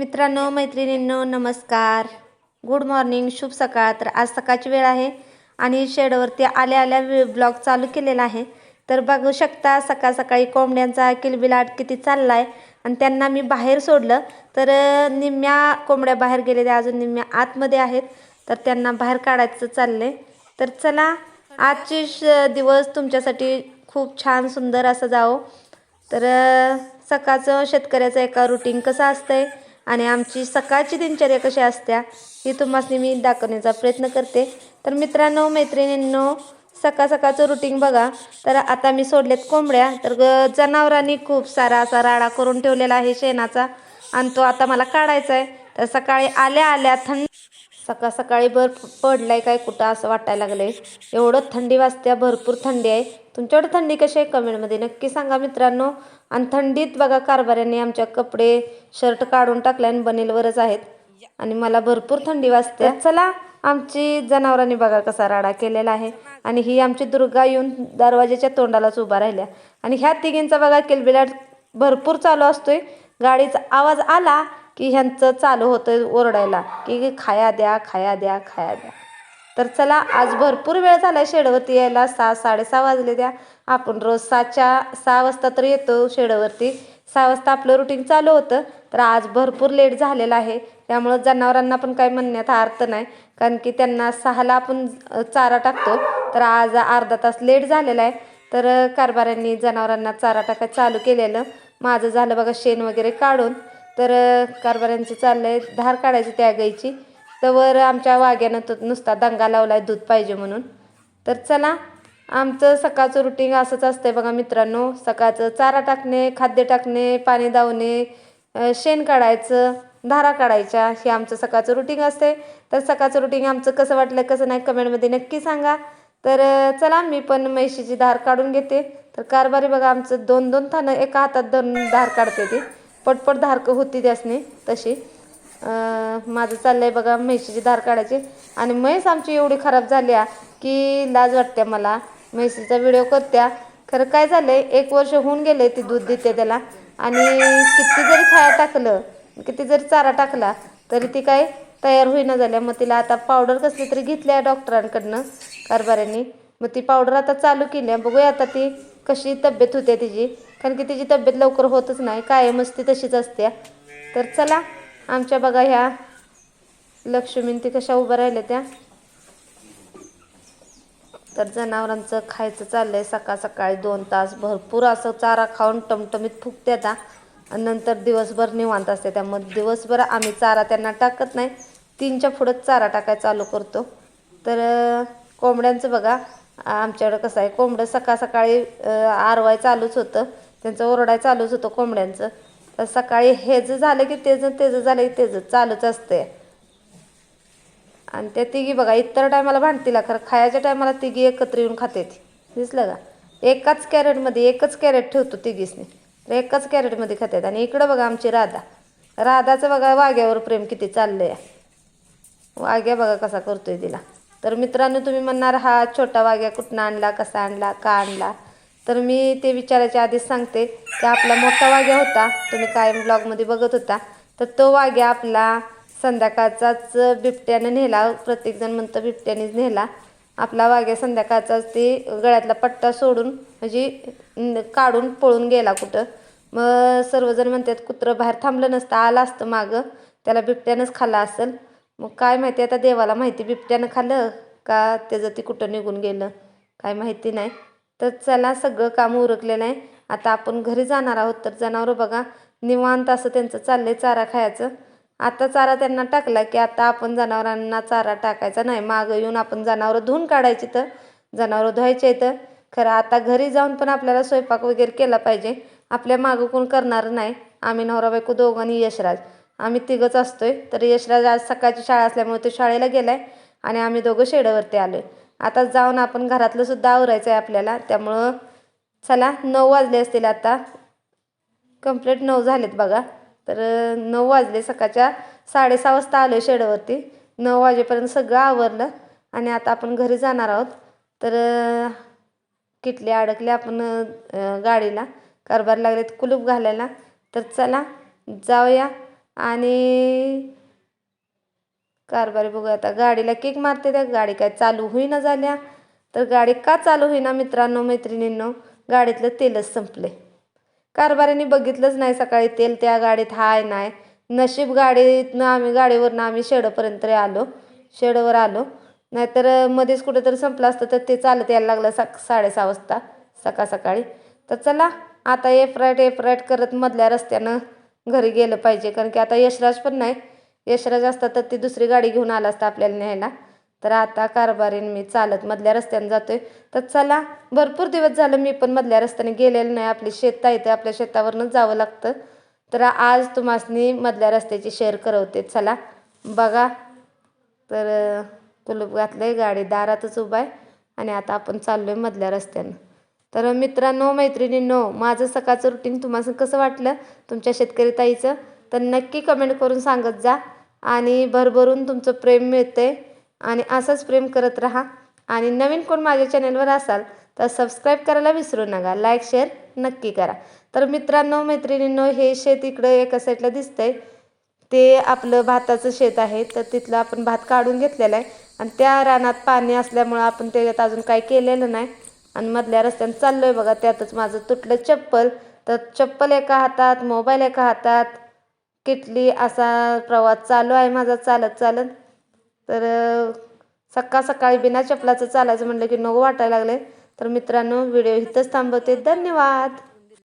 मित्रांनो मैत्रिणींनो नमस्कार. गुड मॉर्निंग शुभ सकाळ. तर आज सकाळची वेळ आहे आणि शेडवरती आल्या आल्या ब्लॉग चालू केलेला आहे. तर बघू शकता सकाळ सकाळी कोंबड्यांचा किलबिलाट किती चालला आहे आणि त्यांना मी बाहेर सोडलं. तर निम्म्या कोंबड्या बाहेर गेलेल्या अजून निम्म्या आतमध्ये आहेत. तर त्यांना बाहेर काढायचं चाललं आहे तर चला आजची श दिवस तुमच्यासाठी खूप छान सुंदर असं जावं. तर सकाळचं शेतकऱ्याचं एका रुटीन कसं असतंय? आणि आमची सकाळची दिनचर्या कशी असत्या ही तुम्हाला मी दाखवण्याचा प्रयत्न करते. तर मित्रांनो मैत्रिणींनो सकाळ सकाळचं रुटीन बघा. तर आता मी सोडलेत कोंबड्या. तर जनावरांनी खूप सारा असा राडा करून ठेवलेला आहे शेणाचा. आणि तो आता मला काढायचा आहे तर सकाळी आल्या आल्या थंड सकाळ सकाळी बर्फ पडलाय काय कुठं असं वाटायला लागलंय. एवढं थंडी वाजत्या भरपूर थंडी आहे. तुमच्याकडे थंडी कशी आहे कमेंटमध्ये नक्की सांगा मित्रांनो. आणि थंडीत बघा कारभाऱ्यांनी आमच्या कपडे शर्ट काढून टाकले आणि बनेलवरच आहेत. आणि मला भरपूर थंडी वाजते. चला आमची जनावरांनी बघा कसा राडा केलेला आहे. आणि ही आमची दुर्गा येऊन दरवाजाच्या तोंडालाच उभा राहिल्या. आणि ह्या तिघींचा बघा किलबिलाट भरपूर चालू असतोय. गाडीचा आवाज आला की ह्यांचं चालू होतं ओरडायला की खाया द्या खाया द्या खाया द्या. तर चला आज भरपूर वेळ झाला शेडवरती यायला सहा साडेसहा वाजले द्या. आपण रोज सहाच्या सहा वाजता तर येतो शेडवरती. सहा वाजता आपलं रुटीन चालू होतं. तर आज भरपूर लेट झालेलं आहे. त्यामुळं जनावरांना पण काही म्हणण्यात अर्थ नाही. कारण की त्यांना सहाला आपण चारा टाकतो. तर आज अर्धा तास लेट झालेला आहे. तर कारभाऱ्यांनी जनावरांना चारा टाकायला चालू केलेलं. माझं झालं बघा शेण वगैरे काढून. तर कारभाऱ्यांचं चाललं आहे धार काढायची त्या गाईची. तर आमच्या वाग्यानं तो नुसता दंगा लावला आहे दूध पाहिजे म्हणून. तर चला आमचं सकाळचं रुटीन असंच असतंय बघा मित्रांनो. सकाळचं चारा टाकणे खाद्य टाकणे पाणी दावणे शेण काढायचं धारा काढायच्या. हे आमचं सकाळचं रुटीन असते तर सकाळचं रुटीन आमचं कसं वाटलं कसं नाही कमेंटमध्ये नक्की सांगा. तर चला मी पण म्हैशीची धार काढून घेते. तर कारभारी बघा आमचं दोन दोन थानं एका हातात दोन धार काढते ती. पटपट धार होती त्यासनी तशी. माझं चाललं आहे बघा म्हैशीची धार काढायची. आणि म्हैस आमची एवढी खराब झाली आहे की लाज वाटते मला. म्हैशीचा व्हिडिओ करत्या. खरं काय झालं आहे एक वर्ष होऊन गेले ती दूध देते त्याला. आणि किती जरी खाया टाकलं किती जरी चारा टाकला तरी ती काय तयार होईना झाल्या. मग तिला आता पावडर कसली तरी घेतली आहे डॉक्टरांकडनं कारभाऱ्यांनी. मग ती पावडर आता चालू केली. आहे बघूया आता ती कशी तब्येत होते तिची. कारण की तिची तब्येत लवकर होतच नाही कायमच ती तशीच असते. तर चला आमच्या बघा ह्या लक्ष्मीन ती कशा उभ्या राहिल्या त्या. तर जनावरांचं खायचं चाललंय सकाळ सकाळी दोन तास भरपूर असं चारा खाऊन टमटमीत फुकते आता आणि नंतर दिवसभर निवांत असते त्यामुळे दिवसभर आम्ही चारा त्यांना टाकत नाही तीनच्या पुढंच चारा टाकायला चालू करतो. तर कोंबड्यांचं बघा आमच्याकडं कसं आहे कोंबडं सकाळ सकाळी आरवाय चालूच होतं. त्यांचं ओरडाय चालूच होतं कोंबड्यांचं. तर सकाळी हे जर झालं की तेचं तेचं झालं की तेचं चालूच असते आणि त्या तिघी बघा इतर टायमाला भांडतीला खरं खायच्या टायमाला तिघी एकत्र येऊन खाते ती. दिसलं का? एकाच कॅरेटमध्ये एकच कॅरेट ठेवतो तिघीसने. तर एकाच कॅरेटमध्ये खातात आणि इकडं बघा आमची राधा. राधाचं बघा वाघ्यावर प्रेम किती चाललंय. वाघ्या बघा कसा करतोय तिला. तर मित्रांनो तुम्ही म्हणणार हा छोटा वाघ्या कुठनं आणला कसा आणला का आणला? तर मी ते विचारायच्या आधीच सांगते की आपला मोठा वाघ्या होता तुम्ही कायम ब्लॉगमध्ये बघत होता तर तो वाघ्या आपला संध्याकाळचाच बिबट्यानं नेला प्रत्येकजण म्हणतं बिबट्यानेच नेला. आपला वाघ्या संध्याकाळचाच ते गळ्यातला पट्टा सोडून म्हणजे काढून पळून गेला कुठं. मग सर्वजण म्हणतात कुत्रं बाहेर थांबलं नसतं आलं असतं मागं त्याला बिबट्यानंच खाल्ला असेल. मग काय माहिती आता देवाला माहिती बिबट्यानं खाल्लं का त्याचं ती कुठं निघून गेलं काय माहिती नाही. तर चला सगळं काम उरकलेलं आहे आता आपण घरी जाणार आहोत तर जनावरं बघा निवांत असं त्यांचं चाललंय चारा खायचं. आता चारा त्यांना टाकला की आता आपण जनावरांना चारा टाकायचा नाही. मागं येऊन आपण जनावरं धुवून काढायची तर जनावरं धुवायचे तर. खरं आता घरी जाऊन पण आपल्याला स्वयंपाक वगैरे केला पाहिजे. आपल्या मागं कोण करणार नाही. आम्ही नवरा बायको दोघांनी यशराज. आम्ही तिघंच असतोय. तर यशराज आज सकाळची शाळा असल्यामुळे तो शाळेला गेलाय आणि आम्ही दोघं शेडावरती आलोय. आता जाऊन आपण घरातलं सुद्धा आवरायचं आहे आपल्याला. त्यामुळं चला नऊ वाजले असतील आता. कंप्लीट नऊ झालेत बघा. तर नऊ वाजले. सकाळच्या साडेसहा वाजता आलो शेडवरती. नऊ वाजेपर्यंत सगळं आवरलं आणि आता आपण घरी जाणार आहोत. तर किटले अडकले आपण गाडीला. कारभार लागलेत कुलूप घालायला. तर चला जाऊया. आणि कारभारी बघूया आता. गाडीला किक मारते त्या गाडी काय चालू होईना झाल्या. तर गाडी का चालू होईना मित्रांनो मैत्रिणींनो? गाडीतलं तेलच संपले. कारभारीने बघितलंच नाही सकाळी तेल त्या गाडीत हाय नाही नशीब गाडीतनं आम्ही गाडीवरनं आम्ही शेडपर्यंत आलो. शेडवर आलो. नाहीतर मध्येच कुठेतरी संपलं असतं तर ते चालत यायला लागलं सा साडेसहा वाजता सकाळ सकाळी. तर चला आता एफराईट एफराईट करत मधल्या रस्त्यानं घरी गेलं पाहिजे. कारण की आता यशराज पण नाही. यशराज असता तर ती दुसरी गाडी घेऊन आला असता आपल्याला न्यायला. तर आता कारभारीन मी चालत मधल्या रस्त्याने जातोय. तर चला भरपूर दिवस झालं मी पण मधल्या रस्त्याने गेलेलं नाही. आपली शेत आहे आपल्या शेतावरूनच जावं लागतं. तर आज तुम्हासनी मधल्या रस्त्याची शेअर करवते. चला बघा. तर कुलूप घातलं गाडी दारातच उभा आहे आणि आता आपण चाललो आहे मधल्या रस्त्यानं. तर मित्रांनो मैत्रिणींनो माझं सकाळचं रुटीन तुम्हाला कसं वाटलं? तुमच्या शेतकरी ताईचं? तर नक्की कमेंट करून सांगत जा. आणि भरभरून तुमचं प्रेम मिळते आणि असंच प्रेम करत राहा. आणि नवीन कोण माझ्या चॅनेलवर असाल तर सबस्क्राईब करायला विसरू नका. लाईक शेअर नक्की करा. तर मित्रांनो मैत्रिणींनो हे शेत इकडं एका साईडला दिसतंय. ते आपलं भाताचं शेत आहे. तर तिथलं आपण भात काढून घेतलेलं आहे. आणि त्या रानात पाणी असल्यामुळं आपण त्याच्यात अजून काही केलेलं नाही. आणि मधल्या रस्त्यानं चाललो आहे बघा. त्यातच माझं तुटलं चप्पल. तर चप्पल एका हातात मोबाईल एका हातात. किटली असा प्रवास चालू आहे माझा चालत चालत. तर सकाळ सकाळी बिना चपलाचं चालायचं म्हटलं की नको वाटायला लागले तर मित्रांनो व्हिडिओ इथंच थांबवते. धन्यवाद!